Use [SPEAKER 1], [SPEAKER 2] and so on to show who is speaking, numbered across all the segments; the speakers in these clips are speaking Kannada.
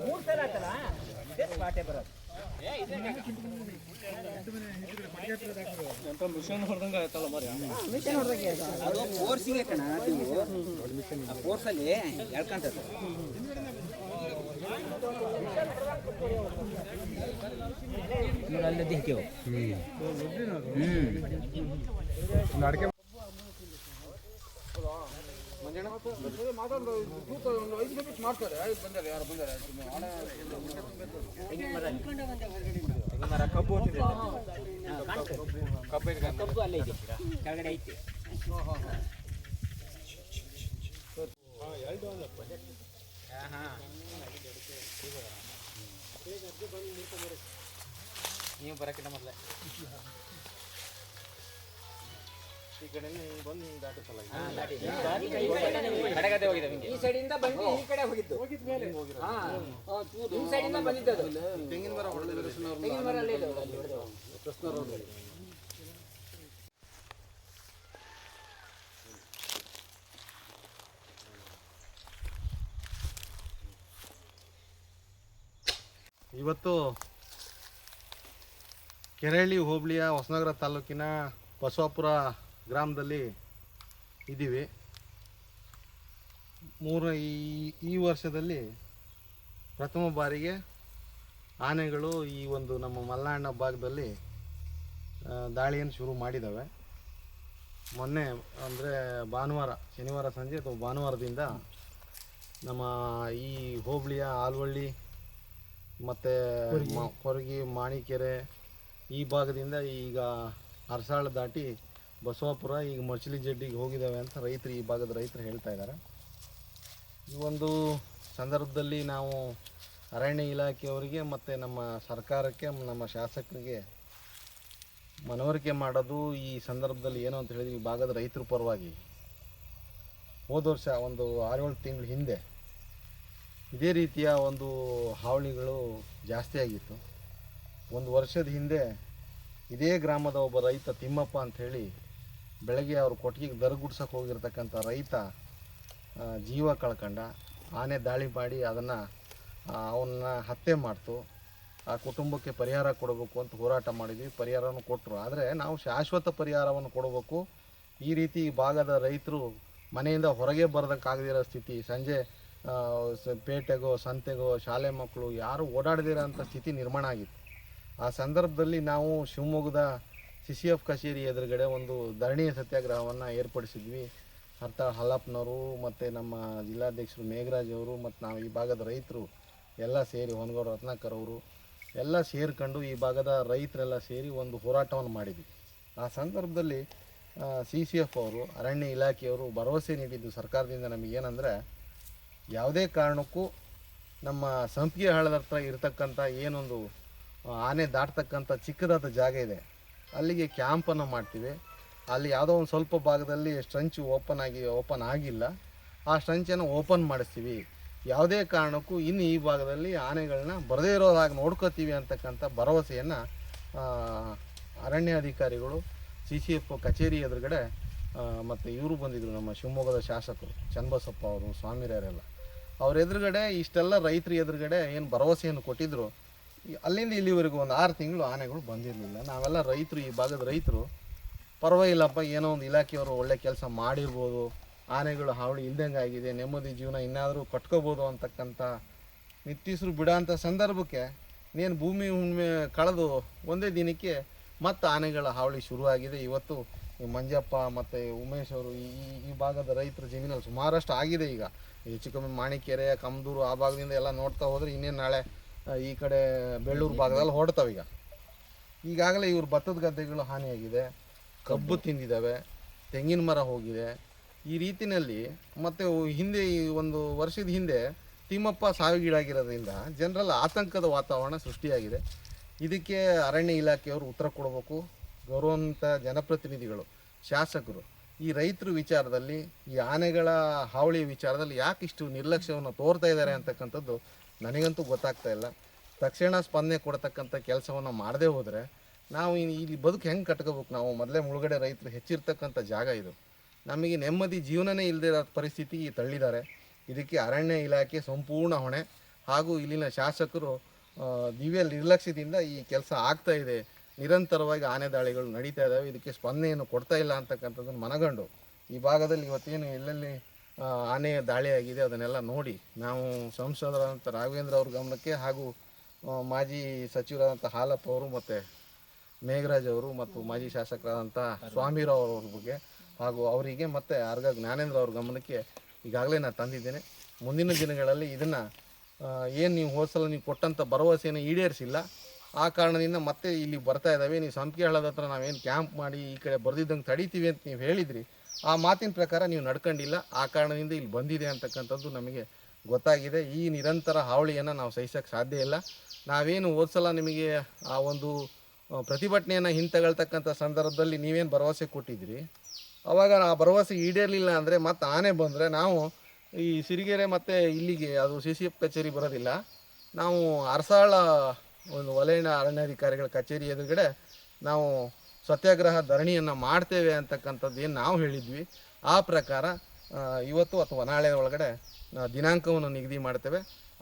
[SPEAKER 1] ಮೂರು ಸಲ ಆಯ್ತಲ್ಲ ಸ್ಪಾಟೇ ಬರೋದು ಮಿಷನ್ ಹೊಡ್ದಂಗೆ ಅದು.
[SPEAKER 2] ಅದು ಫೋರ್ಸಿಗೆ ಕಣ ನೀವು ಫೋರ್ಸ್ ಫೋರ್ಸಲ್ಲಿ ಎಳ್ಕೊಂತದೆ
[SPEAKER 1] ನೋಡಿ ಅಲ್ಲದ್ದು ಹಾಕಿವು ಕಬ್ಬು ಅಲ್ಲೇ ಇದೆ ಕೆಳಗಡೆ ಐತಿ
[SPEAKER 2] ನೀವು ಬರೋಕ್ಕಿಂತ ಮೊದಲೇ. ಕಡೆಗದೆ ಹೋಗಿದೆ. ನಿಮಗೆ.
[SPEAKER 1] ಈ ಸೈಡಿಂದ ಬಂದು ಈ ಕಡೆ ಹೋಗಿದ್ದು. ಹಾ. ಈ ಸೈಡಿಂದ ಬಂದಿದ್ದು ಅದು. ತೆಂಗಿನ ಮರ ಅಲ್ಲೇ
[SPEAKER 3] ಇವತ್ತು ಕೆರಳಿ ಹೋಬಳಿಯ ಹೊಸನಗರ ತಾಲೂಕಿನ ಬಸವಾಪುರ ಗ್ರಾಮದಲ್ಲಿ ಇದ್ದೀವಿ. ಮೂರ ಈ ಈ ವರ್ಷದಲ್ಲಿ ಪ್ರಥಮ ಬಾರಿಗೆ ಆನೆಗಳು ಈ ಒಂದು ನಮ್ಮ ಮಲ್ನಾಡಿನ ಭಾಗದಲ್ಲಿ ದಾಳಿಯನ್ನು ಶುರು ಮಾಡಿದ್ದಾವೆ. ಮೊನ್ನೆ ಅಂದರೆ ಭಾನುವಾರ ಶನಿವಾರ ಸಂಜೆ ಅಥವಾ ಭಾನುವಾರದಿಂದ ನಮ್ಮ ಈ ಹೋಬಳಿಯ ಆಲ್ವಳ್ಳಿ ಮತ್ತು ಕೊರಗಿ ಮಾಣಿಕೆರೆ ಈ ಭಾಗದಿಂದ ಈಗ ಅರಸಾಳ ದಾಟಿ ಬಸವಾಪುರ, ಈಗ ಮಚಲಿ ಜಡ್ಡಿಗೆ ಹೋಗಿದ್ದಾವೆ ಅಂತ ರೈತರು ಈ ಭಾಗದ ರೈತರು ಹೇಳ್ತಾ ಇದ್ದಾರೆ. ಈ ಒಂದು ಸಂದರ್ಭದಲ್ಲಿ ನಾವು ಅರಣ್ಯ ಇಲಾಖೆಯವರಿಗೆ ಮತ್ತು ನಮ್ಮ ಸರ್ಕಾರಕ್ಕೆ, ನಮ್ಮ ಶಾಸಕರಿಗೆ ಮನವರಿಕೆ ಮಾಡೋದು ಈ ಸಂದರ್ಭದಲ್ಲಿ ಏನು ಅಂತ ಹೇಳಿದ್ವಿ ಈ ಭಾಗದ ರೈತರ ಪರವಾಗಿ. ಹೋದ ವರ್ಷ ಒಂದು ಆರೇಳು ತಿಂಗಳ ಹಿಂದೆ ಇದೇ ರೀತಿಯ ಒಂದು ಹಾವಳಿಗಳು ಜಾಸ್ತಿ ಆಗಿತ್ತು. ಒಂದು ವರ್ಷದ ಹಿಂದೆ ಇದೇ ಗ್ರಾಮದ ಒಬ್ಬ ರೈತ ತಿಮ್ಮಪ್ಪ ಅಂಥೇಳಿ ಬೆಳಗ್ಗೆ ಅವರು ಕೊಟ್ಟಿಗೆಗೆ ದರಗುಡ್ಸಕ್ಕೆ ಹೋಗಿರ್ತಕ್ಕಂಥ ರೈತ ಜೀವ ಕಳ್ಕಂಡ, ಆನೆ ದಾಳಿ ಮಾಡಿ ಅದನ್ನು ಅವನ್ನ ಹತ್ಯೆ ಮಾಡ್ತು. ಆ ಕುಟುಂಬಕ್ಕೆ ಪರಿಹಾರ ಕೊಡಬೇಕು ಅಂತ ಹೋರಾಟ ಮಾಡಿದ್ವಿ. ಪರಿಹಾರವನ್ನು ಕೊಟ್ಟರು ಆದರೆ ನಾವು ಶಾಶ್ವತ ಪರಿಹಾರವನ್ನು ಕೊಡಬೇಕು. ಈ ರೀತಿ ಈ ಭಾಗದ ರೈತರು ಮನೆಯಿಂದ ಹೊರಗೆ ಬರೋದಕ್ಕಾಗದಿರೋ ಸ್ಥಿತಿ, ಸಂಜೆ ಪೇಟೆಗೋ, ಸಂತೆಗೋ, ಶಾಲೆ ಮಕ್ಕಳು ಯಾರು ಓಡಾಡದಿರೋ ಅಂಥ ಸ್ಥಿತಿ ನಿರ್ಮಾಣ ಆಗಿತ್ತು. ಆ ಸಂದರ್ಭದಲ್ಲಿ ನಾವು ಶಿವಮೊಗ್ಗದ ಸಿ ಸಿ ಎಫ್ ಕಚೇರಿ ಎದುರುಗಡೆ ಒಂದು ಧರಣಿ ಸತ್ಯಾಗ್ರಹವನ್ನು ಏರ್ಪಡಿಸಿದ್ವಿ. ಅರ್ಥ ಹಲಪ್ನವರು ಮತ್ತು ನಮ್ಮ ಜಿಲ್ಲಾಧ್ಯಕ್ಷರು ಮೇಘರಾಜ್ ಅವರು ಮತ್ತು ನಾವು ಈ ಭಾಗದ ರೈತರು ಎಲ್ಲ ಸೇರಿ, ಹೊನಗೌಡ ರತ್ನಾಕರ್ ಅವರು ಎಲ್ಲ ಸೇರಿಕೊಂಡು ಈ ಭಾಗದ ರೈತರೆಲ್ಲ ಸೇರಿ ಒಂದು ಹೋರಾಟವನ್ನು ಮಾಡಿದ್ವಿ. ಆ ಸಂದರ್ಭದಲ್ಲಿ ಸಿ ಸಿ ಎಫ್ ಅವರು, ಅರಣ್ಯ ಇಲಾಖೆಯವರು ಭರವಸೆ ನೀಡಿದ್ದು ಸರ್ಕಾರದಿಂದ ನಮಗೇನೆಂದರೆ ಯಾವುದೇ ಕಾರಣಕ್ಕೂ ನಮ್ಮ ಸಂಪಿಗೆ ಹಾಳದ ಹತ್ರ ಇರತಕ್ಕಂಥ ಏನೊಂದು ಆನೆ ದಾಟ್ತಕ್ಕಂಥ ಚಿಕ್ಕದಾದ ಜಾಗ ಇದೆ. ಅಲ್ಲಿಗೆ ಕ್ಯಾಂಪನ್ನು ಮಾಡ್ತೀವಿ. ಅಲ್ಲಿ ಯಾವುದೋ ಒಂದು ಸ್ವಲ್ಪ ಭಾಗದಲ್ಲಿ ಸ್ಟ್ರಂಚ್ ಓಪನ್ ಆಗಿ, ಓಪನ್ ಆಗಿಲ್ಲ. ಆ ಸ್ಟ್ರಂಚನ್ನು ಓಪನ್ ಮಾಡಿಸ್ತೀವಿ. ಯಾವುದೇ ಕಾರಣಕ್ಕೂ ಇನ್ನು ಈ ಭಾಗದಲ್ಲಿ ಆನೆಗಳನ್ನ ಬರದೇ ಇರೋದಾಗಿ ನೋಡ್ಕೋತೀವಿ ಅಂತಕ್ಕಂಥ ಭರವಸೆಯನ್ನು ಅರಣ್ಯಾಧಿಕಾರಿಗಳು, ಸಿ ಸಿ ಎಫ್ ಕಚೇರಿ ಎದುರುಗಡೆ ಮತ್ತು ಇವರು ಬಂದಿದ್ದರು ನಮ್ಮ ಶಿವಮೊಗ್ಗದ ಶಾಸಕರು, ಚನ್ನಬಸಪ್ಪ ಅವರು ಸ್ವಾಮಿರಾರೆಲ್ಲ ಅವ್ರ ಎದುರುಗಡೆ ಇಷ್ಟೆಲ್ಲ ರೈತರು ಎದುರುಗಡೆ ಏನು ಭರವಸೆಯನ್ನು ಕೊಟ್ಟಿದ್ರು ಈ ಅಲ್ಲಿಂದ ಇಲ್ಲಿವರೆಗೂ ಒಂದು ಆರು ತಿಂಗಳು ಆನೆಗಳು ಬಂದಿರಲಿಲ್ಲ. ನಾವೆಲ್ಲ ರೈತರು, ಈ ಭಾಗದ ರೈತರು. ಪರವಾಗಿಲ್ಲಪ್ಪ, ಏನೋ ಒಂದು ಇಲಾಖೆಯವರು ಒಳ್ಳೆ ಕೆಲಸ ಮಾಡಿರ್ಬೋದು. ಆನೆಗಳು ಹಾವಳಿ ಇಲ್ದಂಗೆ ಆಗಿದೆ. ನೆಮ್ಮದಿ ಜೀವನ ಇನ್ನಾದರೂ ಕಟ್ಕೋಬೋದು ಅಂತಕ್ಕಂಥ ನಿಟ್ಟೀಸರು ಬಿಡೋಂಥ ಸಂದರ್ಭಕ್ಕೆ ನೀನು ಭೂಮಿ ಹುಣ್ಣಿಮೆ ಕಳೆದು ಒಂದೇ ದಿನಕ್ಕೆ ಮತ್ತು ಆನೆಗಳ ಹಾವಳಿ ಶುರುವಾಗಿದೆ. ಇವತ್ತು ಈ ಮಂಜಪ್ಪ ಮತ್ತು ಉಮೇಶ್ ಅವರು ಈ, ಈ- ಭಾಗದ ರೈತರ ಜಮೀನಲ್ಲಿ ಸುಮಾರಷ್ಟು ಆಗಿದೆ ಈಗ. ಹೆಚ್ಚು ಕಮ್ಮಿ ಮಾಣಿಕೆರೆ, ಕಮದೂರು ಆ ಭಾಗದಿಂದ ಎಲ್ಲ ನೋಡ್ತಾ ಹೋದರೆ ಇನ್ನೇನು ನಾಳೆ ಈ ಕಡೆ ಬೆಳ್ಳೂರು ಭಾಗದಲ್ಲಿ ಹೊಡ್ತಾವೆ ಈಗ. ಈಗಾಗಲೇ ಇವ್ರ ಭತ್ತದ ಗದ್ದೆಗಳು ಹಾನಿಯಾಗಿದೆ. ಕಬ್ಬು ತಿಂದಿದ್ದಾವೆ. ತೆಂಗಿನ ಮರ ಹೋಗಿದೆ. ಈ ರೀತಿಯಲ್ಲಿ ಮತ್ತು ಹಿಂದೆ ಈ ಒಂದು ವರ್ಷದ ಹಿಂದೆ ತಿಮ್ಮಪ್ಪ ಸಾವಿಗೀಡಾಗಿರೋದ್ರಿಂದ ಜನರಲ್ಲಿ ಆತಂಕದ ವಾತಾವರಣ ಸೃಷ್ಟಿಯಾಗಿದೆ. ಇದಕ್ಕೆ ಅರಣ್ಯ ಇಲಾಖೆಯವರು ಉತ್ತರ ಕೊಡಬೇಕು. ಗೌರವಂತ ಜನಪ್ರತಿನಿಧಿಗಳು ಶಾಸಕರು ಈ ರೈತರ ವಿಚಾರದಲ್ಲಿ ಈ ಆನೆಗಳ ಹಾವಳಿ ವಿಚಾರದಲ್ಲಿ ಯಾಕೆ ಇಷ್ಟು ನಿರ್ಲಕ್ಷ್ಯವನ್ನು ತೋರ್ತಾ ಇದ್ದಾರೆ ಅಂತಕ್ಕಂಥದ್ದು ನನಗಂತೂ ಗೊತ್ತಾಗ್ತಾ ಇಲ್ಲ. ತಕ್ಷಣ ಸ್ಪಂದನೆ ಕೊಡ್ತಕ್ಕಂಥ ಕೆಲಸವನ್ನು ಮಾಡದೇ ಹೋದರೆ ನಾವು ಈ ಬದುಕು ಹೆಂಗೆ ಕಟ್ಕೋಬೇಕು ನಾವು? ಮೊದಲೇ ಮುಳುಗಡೆ ರೈತರು ಹೆಚ್ಚಿರ್ತಕ್ಕಂಥ ಜಾಗ ಇದು. ನಮಗೆ ನೆಮ್ಮದಿ ಜೀವನನೇ ಇಲ್ಲದಿರೋ ಪರಿಸ್ಥಿತಿ ತಳ್ಳಿದ್ದಾರೆ. ಇದಕ್ಕೆ ಅರಣ್ಯ ಇಲಾಖೆ ಸಂಪೂರ್ಣ ಹೊಣೆ. ಹಾಗೂ ಇಲ್ಲಿನ ಶಾಸಕರು ದಿವ್ಯ ನಿರ್ಲಕ್ಷ್ಯದಿಂದ ಈ ಕೆಲಸ ಆಗ್ತಾ ಇದೆ. ನಿರಂತರವಾಗಿ ಆನೆ ದಾಳಿಗಳು ನಡೀತಾ ಇದ್ದಾವೆ ಇದಕ್ಕೆ ಸ್ಪಂದನೆಯನ್ನು ಕೊಡ್ತಾ ಇಲ್ಲ ಅಂತಕ್ಕಂಥದ್ದನ್ನು ಮನಗಂಡು ಈ ಭಾಗದಲ್ಲಿ ಇವತ್ತೇನು ಎಲ್ಲೆಲ್ಲಿ ಆನೆ ದಾಳಿಯಾಗಿದೆ. ಅದನ್ನೆಲ್ಲ ನೋಡಿ ನಾವು ಸಂಸದರಾದಂಥ ರಾಘವೇಂದ್ರ ಅವ್ರ ಗಮನಕ್ಕೆ ಹಾಗೂ ಮಾಜಿ ಸಚಿವರಾದಂಥ ಹಾಲಪ್ಪ ಅವರು ಮತ್ತು ಮೇಘರಾಜ್ ಅವರು ಮತ್ತು ಮಾಜಿ ಶಾಸಕರಾದಂಥ ಸ್ವಾಮಿರಾವ್ ಅವ್ರ ಬಗ್ಗೆ ಹಾಗೂ ಅವರಿಗೆ ಮತ್ತು ಆರ್ಗ ಜ್ಞಾನೇಂದ್ರ ಅವ್ರ ಗಮನಕ್ಕೆ ಈಗಾಗಲೇ ನಾನು ತಂದಿದ್ದೇನೆ. ಮುಂದಿನ ದಿನಗಳಲ್ಲಿ ಇದನ್ನು ಏನು ನೀವು ಹೋದ್ಸಲ ನೀವು ಕೊಟ್ಟಂಥ ಭರವಸೆಯನ್ನು ಈಡೇರಿಸಿಲ್ಲ. ಆ ಕಾರಣದಿಂದ ಮತ್ತೆ ಇಲ್ಲಿ ಬರ್ತಾ ಇದ್ದಾವೆ. ನೀವು ಸಂಪಿಗೆ ಹಳ್ಳದ ಹತ್ರ ನಾವೇನು ಕ್ಯಾಂಪ್ ಮಾಡಿ ಈ ಕಡೆ ಬರೆದಿದ್ದಂಗೆ ತಡೀತೀವಿ ಅಂತ ನೀವು ಹೇಳಿದ್ರಿ. ಆ ಮಾತಿನ ಪ್ರಕಾರ ನೀವು ನಡ್ಕೊಂಡಿಲ್ಲ. ಆ ಕಾರಣದಿಂದ ಇಲ್ಲಿ ಬಂದಿದೆ ಅಂತಕ್ಕಂಥದ್ದು ನಮಗೆ ಗೊತ್ತಾಗಿದೆ. ಈ ನಿರಂತರ ಹಾವಳಿಯನ್ನು ನಾವು ಸಹಿಸೋಕ್ಕೆ ಸಾಧ್ಯ ಇಲ್ಲ. ನಾವೇನು ಹೋದ ನಿಮಗೆ ಆ ಒಂದು ಪ್ರತಿಭಟನೆಯನ್ನು ಹಿಂತಗಳ್ತಕ್ಕಂಥ ಸಂದರ್ಭದಲ್ಲಿ ನೀವೇನು ಭರವಸೆ ಕೊಟ್ಟಿದ್ರಿ? ಅವಾಗ ಆ ಭರವಸೆ ಈಡೇರಲಿಲ್ಲ ಅಂದರೆ ಮತ್ತೆ ಆನೆ ಬಂದರೆ ನಾವು ಈ ಸಿರಿಗೆರೆ ಮತ್ತು ಇಲ್ಲಿಗೆ, ಅದು ಸಿ ಸಿ ಎಫ್ ಕಚೇರಿ ಬರೋದಿಲ್ಲ. ನಾವು ಅರಸಾಳ ಒಂದು ವಲಯ ಅರಣ್ಯಾಧಿಕಾರಿಗಳ ಕಚೇರಿ ಎದುರುಗಡೆ ನಾವು ಸತ್ಯಾಗ್ರಹ ಧರಣಿಯನ್ನು ಮಾಡ್ತೇವೆ ಅಂತಕ್ಕಂಥದ್ದು ಏನು ನಾವು ಹೇಳಿದ್ವಿ. ಆ ಪ್ರಕಾರ ಇವತ್ತು ಅಥವಾ ನಾಳೆ ಒಳಗಡೆ ದಿನಾಂಕವನ್ನು ನಿಗದಿ ಮಾಡ್ತೇವೆ.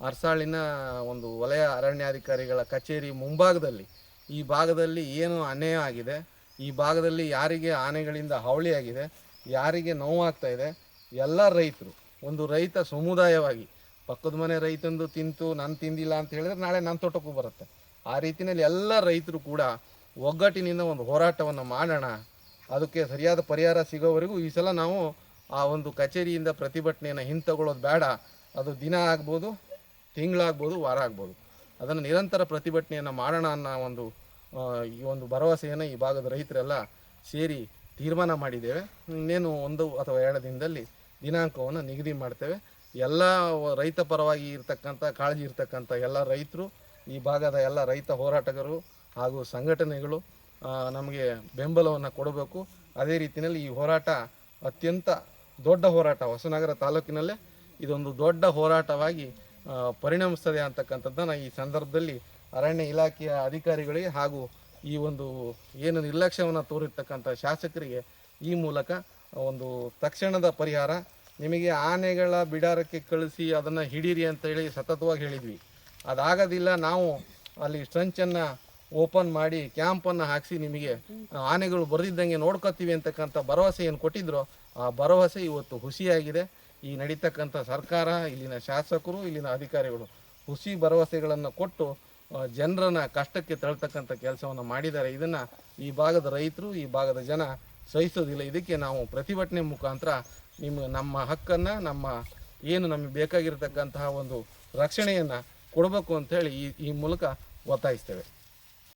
[SPEAKER 3] ಅರಸಾಳಿನ ಒಂದು ವಲಯ ಅರಣ್ಯಾಧಿಕಾರಿಗಳ ಕಚೇರಿ ಮುಂಭಾಗದಲ್ಲಿ, ಈ ಭಾಗದಲ್ಲಿ ಏನು ಅನ್ಯಾಯ ಆಗಿದೆ, ಈ ಭಾಗದಲ್ಲಿ ಯಾರಿಗೆ ಆನೆಗಳಿಂದ ಹಾವಳಿ ಆಗಿದೆ, ಯಾರಿಗೆ ನೋವಾಗ್ತಾ ಇದೆ, ಎಲ್ಲ ರೈತರು, ಒಂದು ರೈತ ಸಮುದಾಯವಾಗಿ, ಪಕ್ಕದ ಮನೆ ರೈತಂದು ತಿಂತು, ನಾನು ತಿಂದಿಲ್ಲ ಅಂತ ಹೇಳಿದ್ರೆ ನಾಳೆ ನನ್ನ ತೋಟಕ್ಕೂ ಬರುತ್ತೆ. ಆ ರೀತಿಯಲ್ಲಿ ಎಲ್ಲ ರೈತರು ಕೂಡ ಒಗ್ಗಟ್ಟಿನಿಂದ ಒಂದು ಹೋರಾಟವನ್ನು ಮಾಡೋಣ. ಅದಕ್ಕೆ ಸರಿಯಾದ ಪರಿಹಾರ ಸಿಗೋವರೆಗೂ ಈ ಸಲ ನಾವು ಆ ಒಂದು ಕಚೇರಿಯಿಂದ ಪ್ರತಿಭಟನೆಯನ್ನು ಹಿಂತಗೊಳ್ಳೋದು ಬೇಡ. ಅದು ದಿನ ಆಗ್ಬೋದು, ತಿಂಗಳಾಗ್ಬೋದು, ವಾರ ಆಗ್ಬೋದು. ಅದನ್ನು ನಿರಂತರ ಪ್ರತಿಭಟನೆಯನ್ನು ಮಾಡೋಣ ಅನ್ನೋ ಒಂದು ಈ ಒಂದು ಭರವಸೆಯನ್ನು ಈ ಭಾಗದ ರೈತರೆಲ್ಲ ಸೇರಿ ತೀರ್ಮಾನ ಮಾಡಿದ್ದೇವೆ. ಇನ್ನೇನು ಒಂದು ಅಥವಾ ಎರಡು ದಿನದಲ್ಲಿ ದಿನಾಂಕವನ್ನು ನಿಗದಿ ಮಾಡ್ತೇವೆ. ಎಲ್ಲ ರೈತ ಪರವಾಗಿ ಇರ್ತಕ್ಕಂಥ, ಕಾಳಜಿ ಇರ್ತಕ್ಕಂಥ ಎಲ್ಲ ರೈತರು, ಈ ಭಾಗದ ಎಲ್ಲ ರೈತ ಹೋರಾಟಗಾರರು ಹಾಗೂ ಸಂಘಟನೆಗಳು ನಮಗೆ ಬೆಂಬಲವನ್ನು ಕೊಡಬೇಕು. ಅದೇ ರೀತಿಯಲ್ಲಿ ಈ ಹೋರಾಟ ಅತ್ಯಂತ ದೊಡ್ಡ ಹೋರಾಟ. ಹೊಸನಗರ ತಾಲೂಕಿನಲ್ಲೇ ಇದೊಂದು ದೊಡ್ಡ ಹೋರಾಟವಾಗಿ ಪರಿಣಮಿಸ್ತದೆ ಅಂತಕ್ಕಂಥದ್ದನ್ನು ಈ ಸಂದರ್ಭದಲ್ಲಿ ಅರಣ್ಯ ಇಲಾಖೆಯ ಅಧಿಕಾರಿಗಳಿಗೆ ಹಾಗೂ ಈ ಒಂದು ಏನು ನಿರ್ಲಕ್ಷ್ಯವನ್ನು ತೋರಿರ್ತಕ್ಕಂಥ ಶಾಸಕರಿಗೆ ಈ ಮೂಲಕ ಒಂದು ತಕ್ಷಣದ ಪರಿಹಾರ. ನಿಮಗೆ ಆನೆಗಳ ಬಿಡಾರಕ್ಕೆ ಕಳಿಸಿ ಅದನ್ನು ಹಿಡೀರಿ ಅಂತೇಳಿ ಸತತವಾಗಿ ಹೇಳಿದ್ವಿ. ಅದಾಗೋದಿಲ್ಲ, ನಾವು ಅಲ್ಲಿ ಸ್ಟ್ರಂಚನ್ನು ಓಪನ್ ಮಾಡಿ ಕ್ಯಾಂಪನ್ನು ಹಾಕಿಸಿ ನಿಮಗೆ ಆನೆಗಳು ಬರೆದಿದ್ದಂಗೆ ನೋಡ್ಕೊತೀವಿ ಅಂತಕ್ಕಂಥ ಭರವಸೆ ಏನು ಕೊಟ್ಟಿದ್ರು. ಆ ಭರವಸೆ ಇವತ್ತು ಹುಸಿಯಾಗಿದೆ. ಈ ನಡೀತಕ್ಕಂಥ ಸರ್ಕಾರ, ಇಲ್ಲಿನ ಶಾಸಕರು, ಇಲ್ಲಿನ ಅಧಿಕಾರಿಗಳು ಹುಸಿ ಭರವಸೆಗಳನ್ನು ಕೊಟ್ಟು ಜನರನ್ನ ಕಷ್ಟಕ್ಕೆ ತಳ್ತಕ್ಕಂಥ ಕೆಲಸವನ್ನು ಮಾಡಿದ್ದಾರೆ. ಇದನ್ನು ಈ ಭಾಗದ ರೈತರು, ಈ ಭಾಗದ ಜನ ಸಹಿಸೋದಿಲ್ಲ. ಇದಕ್ಕೆ ನಾವು ಪ್ರತಿಭಟನೆ ಮುಖಾಂತರ ನಿಮ್ಮ, ನಮ್ಮ ಹಕ್ಕನ್ನು, ನಮ್ಮ ಏನು ನಮಗೆ ಬೇಕಾಗಿರತಕ್ಕಂತಹ ಒಂದು ರಕ್ಷಣೆಯನ್ನು ಕೊಡಬೇಕು ಅಂತೇಳಿ ಈ ಈ ಮೂಲಕ ಒತ್ತಾಯಿಸ್ತೇವೆ.